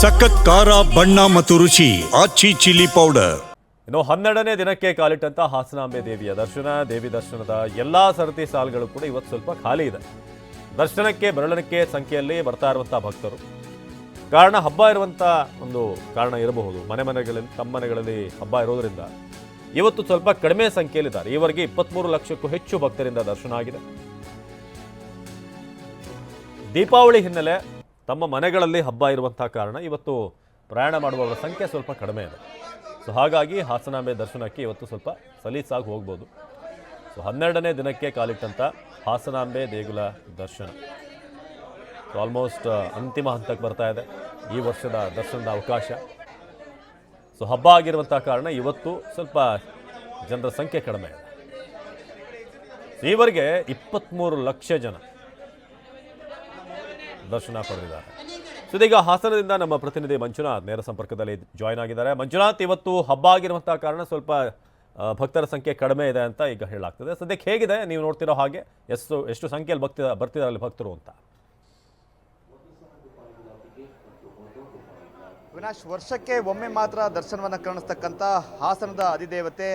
ಸಖತ್ ಖಾರ, ಬಣ್ಣ ಮತ್ತು ರುಚಿ, ಆಚಿ ಚಿಲ್ಲಿ ಪೌಡರ್. ಇನ್ನು ಹನ್ನೆರಡನೇ ದಿನಕ್ಕೆ ಕಾಲಿಟ್ಟಂತ ಹಾಸನಾಂಬೆ ದೇವಿಯ ದರ್ಶನ. ದೇವಿ ದರ್ಶನದ ಎಲ್ಲಾ ಸರತಿ ಸಾಲುಗಳು ಕೂಡ ಇವತ್ತು ಸ್ವಲ್ಪ ಖಾಲಿ ಇದೆ. ದರ್ಶನಕ್ಕೆ ಬೆರಳಕ್ಕೆ ಸಂಖ್ಯೆಯಲ್ಲಿ ಬರ್ತಾ ಇರುವಂತಹ ಭಕ್ತರು. ಕಾರಣ ಹಬ್ಬ ಇರುವಂಥ ಒಂದು ಕಾರಣ ಇರಬಹುದು. ಮನೆ ಮನೆಗಳಲ್ಲಿ, ತಮ್ಮ ಮನೆಗಳಲ್ಲಿ ಹಬ್ಬ ಇರೋದ್ರಿಂದ ಇವತ್ತು ಸ್ವಲ್ಪ ಕಡಿಮೆ ಸಂಖ್ಯೆಯಲ್ಲಿದ್ದಾರೆ. ಈವರೆಗೆ ಇಪ್ಪತ್ತ್ಮೂರು ಲಕ್ಷಕ್ಕೂ ಹೆಚ್ಚು ಭಕ್ತರಿಂದ ದರ್ಶನ ಆಗಿದೆ. ದೀಪಾವಳಿ ಹಿನ್ನೆಲೆ ತಮ್ಮ ಮನೆಗಳಲ್ಲಿ ಹಬ್ಬ ಇರುವಂಥ ಕಾರಣ ಇವತ್ತು ಪ್ರಯಾಣ ಮಾಡುವವರ ಸಂಖ್ಯೆ ಸ್ವಲ್ಪ ಕಡಿಮೆ ಇದೆ. ಸೊ ಹಾಗಾಗಿ ಹಾಸನಾಂಬೆ ದರ್ಶನಕ್ಕೆ ಇವತ್ತು ಸ್ವಲ್ಪ ಸಲೀಸಾಗಿ ಹೋಗ್ಬೋದು. ಸೊ ಹನ್ನೆರಡನೇ ದಿನಕ್ಕೆ ಕಾಲಿಟ್ಟಂಥ ಹಾಸನಾಂಬೆ ದೇಗುಲ ದರ್ಶನ. ಸೊ ಆಲ್ಮೋಸ್ಟ್ ಅಂತಿಮ ಹಂತಕ್ಕೆ ಬರ್ತಾ ಇದೆ ಈ ವರ್ಷದ ದರ್ಶನದ ಅವಕಾಶ. ಸೊ ಹಬ್ಬ ಆಗಿರುವಂಥ ಕಾರಣ ಇವತ್ತು ಸ್ವಲ್ಪ ಜನರ ಸಂಖ್ಯೆ ಕಡಿಮೆ ಇದೆ. ಈವರೆಗೆ ಇಪ್ಪತ್ತ್ಮೂರು ಲಕ್ಷ ಜನ ದರ್ಶನ ಪಡೆದಿದ್ದಾರೆ. ಸುದೀಗ ಹಾಸನದಿಂದ ನಮ್ಮ ಪ್ರತಿನಿಧಿ ಮಂಜುನಾಥ್ ನೇರ ಸಂಪರ್ಕದಲ್ಲಿ ಜಾಯ್ನ್ ಆಗಿದ್ದಾರೆ. ಮಂಜುನಾಥ್, ಇವತ್ತು ಹಬ್ಬ ಆಗಿರುವಂತಹ ಕಾರಣ ಸ್ವಲ್ಪ ಭಕ್ತರ ಸಂಖ್ಯೆ ಕಡಿಮೆ ಇದೆ ಅಂತ ಈಗ ಹೇಳಲಾಗ್ತದೆ. ಸದ್ಯಕ್ಕೆ ಹೇಗಿದೆ? ನೀವು ನೋಡ್ತಿರೋ ಹಾಗೆ ಎಷ್ಟು ಎಷ್ಟು ಸಂಖ್ಯೆಯಲ್ಲಿ ಭಕ್ತ, ಬರ್ತಿದ್ದಾರೆ ಭಕ್ತರು ಅಂತ. ವಿನಾಶ್, ವರ್ಷಕ್ಕೆ ಒಮ್ಮೆ ಮಾತ್ರ ದರ್ಶನವನ್ನು ಕಾಣಿಸ್ತಕ್ಕಂಥ ಹಾಸನದ ಅಧಿದೇವತೆ,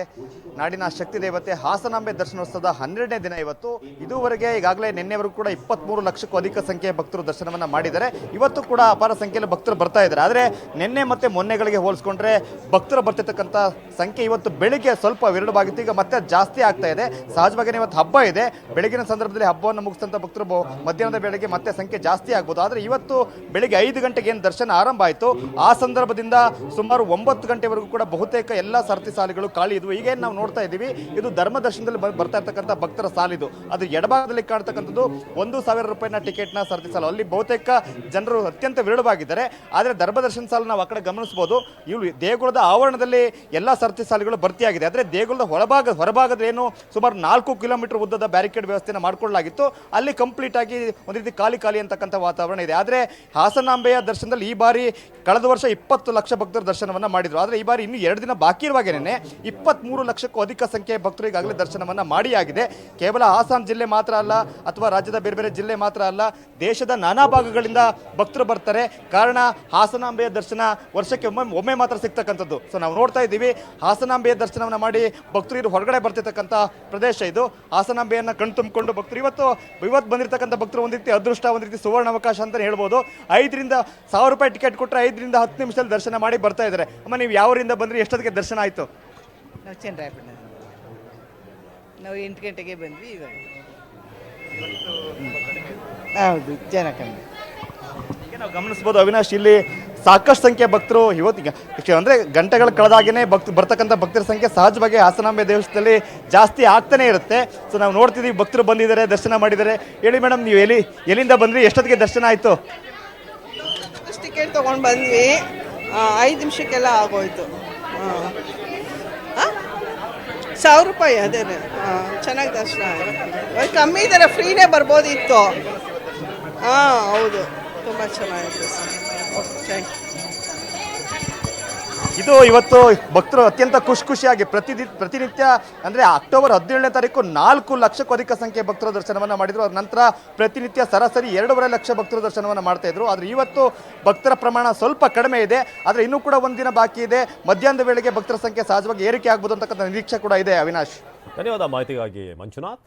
ನಾಡಿನ ಶಕ್ತಿ ದೇವತೆ ಹಾಸನಾಂಬೆ ದರ್ಶನೋತ್ಸವದ ಹನ್ನೆರಡನೇ ದಿನ ಇವತ್ತು. ಇದುವರೆಗೆ ಈಗಾಗಲೇ ನಿನ್ನೆವರೆಗೂ ಕೂಡ ಇಪ್ಪತ್ತ್ಮೂರು ಲಕ್ಷಕ್ಕೂ ಅಧಿಕ ಸಂಖ್ಯೆಯ ಭಕ್ತರು ದರ್ಶನವನ್ನು ಮಾಡಿದ್ದಾರೆ. ಇವತ್ತು ಕೂಡ ಅಪಾರ ಸಂಖ್ಯೆಯಲ್ಲಿ ಭಕ್ತರು ಬರ್ತಾ ಇದ್ದಾರೆ. ಆದರೆ ನಿನ್ನೆ ಮತ್ತೆ ಮೊನ್ನೆಗಳಿಗೆ ಹೋಲಿಸ್ಕೊಂಡ್ರೆ ಭಕ್ತರು ಬರ್ತಿರ್ತಕ್ಕಂಥ ಸಂಖ್ಯೆ ಇವತ್ತು ಬೆಳಿಗ್ಗೆ ಸ್ವಲ್ಪ ವಿರಳವಾಗಿತ್ತು. ಈಗ ಮತ್ತೆ ಜಾಸ್ತಿ ಆಗ್ತಾ ಇದೆ. ಸಹಜವಾಗಿ ಇವತ್ತು ಹಬ್ಬ ಇದೆ. ಬೆಳಗಿನ ಸಂದರ್ಭದಲ್ಲಿ ಹಬ್ಬವನ್ನು ಮುಗಿಸಿದಂಥ ಭಕ್ತರು ಮಧ್ಯಾಹ್ನದ ಬೆಳಗ್ಗೆ ಮತ್ತೆ ಸಂಖ್ಯೆ ಜಾಸ್ತಿ ಆಗ್ಬೋದು. ಆದರೆ ಇವತ್ತು ಬೆಳಿಗ್ಗೆ ಐದು ಗಂಟೆಗೆ ಏನು ದರ್ಶನ ಆರಂಭ ಆಯಿತು. ಆ ಸಂದರ್ಭದಿಂದ ಸುಮಾರು ಒಂಬತ್ತು ಗಂಟೆವರೆಗೂ ಕೂಡ ಬಹುತೇಕ ಎಲ್ಲ ಸರತಿ ಸಾಲಿಗಳು ಖಾಲಿ ಇದ್ವು. ಈಗೇನು ನಾವು ನೋಡ್ತಾ ಇದ್ದೀವಿ, ಇದು ಧರ್ಮ ದರ್ಶನದಲ್ಲಿ ಬರ್ತಾ ಇರ್ತಕ್ಕಂಥ ಭಕ್ತರ ಸಾಲಿದು ಅದು ಎಡಭಾಗದಲ್ಲಿ ಕಾಣ್ತಕ್ಕಂಥದ್ದು ಒಂದು ಸಾವಿರ ರೂಪಾಯಿನ ಟಿಕೆಟ್ನ ಸರತಿ ಸಾಲು. ಅಲ್ಲಿ ಬಹುತೇಕ ಜನರು ಅತ್ಯಂತ ವಿರಳವಾಗಿದ್ದಾರೆ. ಆದರೆ ಧರ್ಮ ದರ್ಶನ ಸಾಲು ನಾವು ಆ ಕಡೆ ಗಮನಿಸಬಹುದು ಇವು ದೇಗುಲದ ಆವರಣದಲ್ಲಿ ಎಲ್ಲ ಸರತಿ ಸಾಲುಗಳು ಭರ್ತಿಯಾಗಿದೆ. ಆದರೆ ದೇಗುಲದ ಹೊರಭಾಗ, ಹೊರಭಾಗದಲ್ಲಿ ಏನು ಸುಮಾರು ನಾಲ್ಕು ಕಿಲೋಮೀಟರ್ ಉದ್ದದ ಬ್ಯಾರಿಕೇಡ್ ವ್ಯವಸ್ಥೆಯನ್ನು ಮಾಡಿಕೊಳ್ಳಲಾಗಿತ್ತು. ಅಲ್ಲಿ ಕಂಪ್ಲೀಟ್ ಆಗಿ ಒಂದು ರೀತಿ ಖಾಲಿ ಖಾಲಿ ಅಂತಕ್ಕಂಥ ವಾತಾವರಣ ಇದೆ. ಆದರೆ ಹಾಸನಾಂಬೆಯ ದರ್ಶನದಲ್ಲಿ ಈ ಬಾರಿ ಕಳೆದ ವರ್ಷ ಇಪ್ಪತ್ತು ಲಕ್ಷ ಭಕ್ತರು ದರ್ಶನವನ್ನ ಮಾಡಿದ್ರು. ಆದರೆ ಈ ಬಾರಿ ಇನ್ನು ಎರಡು ದಿನ ಬಾಕಿ ಇರುವಾಗೇನೆ ಇಪ್ಪತ್ತ್ಮೂರು ಲಕ್ಷಕ್ಕೂ ಅಧಿಕ ಸಂಖ್ಯೆಯ ಭಕ್ತರು ಈಗಾಗಲೇ ದರ್ಶನವನ್ನ ಮಾಡಿ ಆಗಿದೆ ಕೇವಲ ಆಸಾಂ ಜಿಲ್ಲೆ ಮಾತ್ರ ಅಲ್ಲ, ಅಥವಾ ರಾಜ್ಯದ ಬೇರೆ ಬೇರೆ ಜಿಲ್ಲೆ ಮಾತ್ರ ಅಲ್ಲ, ದೇಶದ ನಾನಾ ಭಾಗಗಳಿಂದ ಭಕ್ತರು ಬರ್ತಾರೆ. ಕಾರಣ ಹಾಸನಾಂಬೆಯ ದರ್ಶನ ವರ್ಷಕ್ಕೆ ಒಮ್ಮೆ ಒಮ್ಮೆ ಮಾತ್ರ ಸಿಗ್ತಕ್ಕಂಥದ್ದು. ಸೊ ನಾವು ನೋಡ್ತಾ ಇದ್ದೀವಿ, ಹಾಸನಾಂಬೆಯ ದರ್ಶನವನ್ನ ಮಾಡಿ ಭಕ್ತರು ಹೊರಗಡೆ ಬರ್ತಿರ್ತಕ್ಕಂಥ ಪ್ರದೇಶ ಇದು. ಹಾಸನಾಂಬೆಯನ್ನ ಕಣ್ ತುಂಬಿಕೊಂಡು ಭಕ್ತರು, ಇವತ್ತು ಇವತ್ತು ಬಂದಿರತಕ್ಕಂಥ ಭಕ್ತರು ಒಂದು ರೀತಿ ಅದೃಷ್ಟ, ಒಂದು ರೀತಿ ಸುವರ್ಣ ಅವಕಾಶ ಅಂತ ಹೇಳ್ಬೋದು. ಐದರಿಂದ ಸಾವಿರ ರೂಪಾಯಿ ಟಿಕೆಟ್ ಕೊಟ್ಟರೆ ಐದರಿಂದ ಹತ್ತು ನಿಮಿಷದಲ್ಲಿ ದರ್ಶನ ಮಾಡಿ ಬರ್ತಾ ಇದ್ದಾರೆ. ಅಮ್ಮ ನೀವು ಯಾವರಿಂದ ಬಂದ್ರಿ? ಎಷ್ಟೊತ್ತಿಗೆ ದರ್ಶನ ಆಯಿತು? ನಾವು ಚಂದ್ರಾಯಪಟ್ಟಣ ನಾವು ಎಂಟು ಗಂಟೆಗೆ ಬಂದ್ವಿ ಇವಾಗ. ಹೌದು ಜನ ಕಮ್ಮಿ. ಈಗ ನಾವು ಗಮನಿಸ್ಬೋದು ಅವಿನಾಶ್ ಇಲ್ಲಿ ಸಾಕಷ್ಟು ಸಂಖ್ಯೆ ಭಕ್ತರು ಇವತ್ತಿಗೆ ಅಂದ್ರೆ ಗಂಟೆಗಳ ಕಳೆದಾಗೇ ಭಕ್ತ ಬರ್ತಕ್ಕಂಥ ಭಕ್ತರ ಸಂಖ್ಯೆ ಸಹಜವಾಗಿ ಹಾಸನಾಂಬೆ ದೇವಸ್ಥಾನದಲ್ಲಿ ಜಾಸ್ತಿ ಆಗ್ತಾನೆ ಇರುತ್ತೆ. ಸೊ ನಾವು ನೋಡ್ತಿದ್ದೀವಿ ಭಕ್ತರು ಬಂದಿದ್ದಾರೆ ದರ್ಶನ ಮಾಡಿದ್ದಾರೆ. ಹೇಳಿ ಮೇಡಮ್ ನೀವು ಎಲ್ಲಿ ಎಲ್ಲಿಂದ ಬಂದ್ರಿ? ಎಷ್ಟೊತ್ತಿಗೆ ದರ್ಶನ ಆಯಿತು? ಟಿಕೆಟ್ ತೊಗೊಂಡು ಬಂದ್ವಿ. ಐದು ನಿಮಿಷಕ್ಕೆಲ್ಲ ಆಗೋಯ್ತು. ಸಾವಿರ ರೂಪಾಯಿ ಅದೇ ಚೆನ್ನಾಗಿ ದರ್ಶನ ಕಮ್ಮಿ ಇದ್ದಾರೆ ಫ್ರೀನೇ ಬರ್ಬೋದಿತ್ತು. ಹಾಂ ಹೌದು. ತುಂಬ ಚೆನ್ನಾಗಿತ್ತು. Okay, thank you. ಇದು ಇವತ್ತು ಭಕ್ತರು ಅತ್ಯಂತ ಖುಷಿ ಖುಷಿಯಾಗಿ ಪ್ರತಿದಿ ಪ್ರತಿನಿತ್ಯ, ಅಂದರೆ ಅಕ್ಟೋಬರ್ ಹದಿನೇಳನೇ ತಾರೀಕು ನಾಲ್ಕು ಲಕ್ಷಕ್ಕೂ ಅಧಿಕ ಸಂಖ್ಯೆ ಭಕ್ತರ ದರ್ಶನವನ್ನು ಮಾಡಿದ್ರು. ಅದರ ನಂತರ ಪ್ರತಿನಿತ್ಯ ಸರಾಸರಿ ಎರಡೂವರೆ ಲಕ್ಷ ಭಕ್ತರ ದರ್ಶನವನ್ನು ಮಾಡ್ತಾ ಇದ್ರು. ಆದರೆ ಇವತ್ತು ಭಕ್ತರ ಪ್ರಮಾಣ ಸ್ವಲ್ಪ ಕಡಿಮೆ ಇದೆ. ಆದರೆ ಇನ್ನೂ ಕೂಡ ಒಂದಿನ ಬಾಕಿ ಇದೆ. ಮಧ್ಯಾಹ್ನದ ವೇಳೆಗೆ ಭಕ್ತರ ಸಂಖ್ಯೆ ಸಹಜವಾಗಿ ಏರಿಕೆ ಆಗ್ಬೋದು ಅಂತಕ್ಕಂಥ ನಿರೀಕ್ಷೆ ಕೂಡ ಇದೆ ಅವಿನಾಶ್. ಧನ್ಯವಾದ ಮಾಹಿತಿಗಾಗಿ ಮಂಜುನಾಥ್.